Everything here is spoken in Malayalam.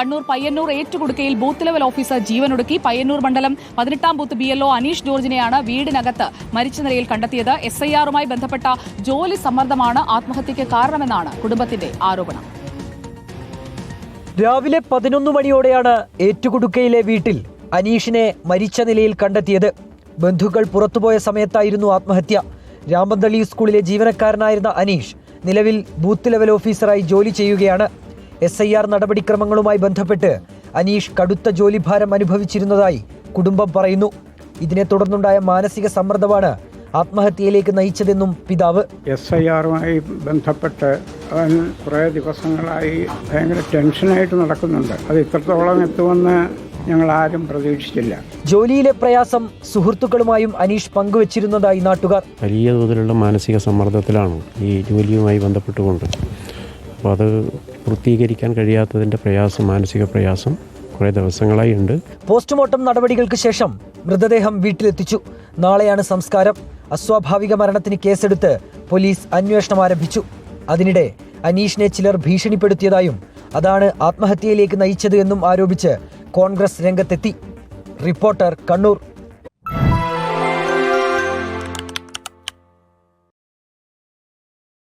കണ്ണൂർ പയ്യന്നൂർ ഏറ്റുകൊടുക്കയിൽ ബൂത്ത് ലെവൽ ഓഫീസർ ജീവനൊടുക്കി പയ്യന്നൂർ മണ്ഡലം പതിനെട്ടാം booth B L O Aneesh ജോർജിനെയാണ് വീടിനകത്ത് മരിച്ച നിലയിൽ കണ്ടെത്തിയത്. എസ് ഐ ആറുമായി ബന്ധപ്പെട്ട ജോലി സമ്മർദ്ദമാണ് ആത്മഹത്യയ്ക്ക് കാരണമെന്നാണ് കുടുംബത്തിന്റെ ആരോപണം. രാവിലെ പതിനൊന്ന് മണിയോടെയാണ് ഏറ്റുകുടുക്കയിലെ വീട്ടിൽ അനീഷിനെ മരിച്ച നിലയിൽ കണ്ടെത്തിയത്. ബന്ധുക്കൾ പുറത്തുപോയ സമയത്തായിരുന്നു ആത്മഹത്യ. രാമന്തളി സ്കൂളിലെ ജീവനക്കാരനായിരുന്ന അനീഷ് നിലവിൽ ബൂത്ത് ലെവൽ ഓഫീസറായി ജോലി ചെയ്യുകയാണ്. എസ് ഐ ആർ നടപടിക്രമങ്ങളുമായി ബന്ധപ്പെട്ട് അനീഷ് കടുത്ത ജോലിഭാരം അനുഭവിച്ചിരുന്നതായി കുടുംബം പറയുന്നു. ഇതിനെ തുടർന്നുണ്ടായ മാനസിക സമ്മർദ്ദമാണ് ആത്മഹത്യയിലേക്ക് നയിച്ചതെന്നും പിതാവ്. എസ് ഐ ആറുമായി ബന്ധപ്പെട്ട് അവൻ കുറേ ദിവസങ്ങളായി ഭയങ്കര ടെൻഷനായിട്ട് നടക്കുന്നുണ്ട്. അത് ഇത്രത്തോളം എത്തുമെന്ന് ഞങ്ങൾ ആരും പ്രതീക്ഷിച്ചില്ല. ജോലിയിലെ പ്രയാസം സുഹൃത്തുക്കളുമായും അനീഷ് പങ്കുവച്ചിരുന്നതായി നാട്ടുകാർ. വലിയ തോതിലുള്ള മാനസിക സമ്മർദ്ദത്തിലാണ് ഈ ജോലിയുമായി ബന്ധപ്പെട്ടുകൊണ്ട്. അപ്പോൾ അത് പൂർത്തീകരിക്കാൻ കഴിയാത്തതിന്റെ പ്രയാസം മാനസിക പ്രയാസം കുറേ ദിവസങ്ങളായി ഉണ്ട്. പോസ്റ്റ്മോർട്ടം നടപടികൾക്ക് ശേഷം മൃതദേഹം വീട്ടിലെത്തിച്ചു. നാളെയാണ് സംസ്കാരം. അസ്വാഭാവിക മരണത്തിന് കേസെടുത്ത് പോലീസ് അന്വേഷണം ആരംഭിച്ചു. അതിനിടെ അനീഷിനെ ചിലർ ഭീഷണിപ്പെടുത്തിയതായും അതാണ് ആത്മഹത്യയിലേക്ക് നയിച്ചത് എന്നും ആരോപിച്ച് കോൺഗ്രസ് രംഗത്തെത്തി. റിപ്പോർട്ടർ കണ്ണൂർ.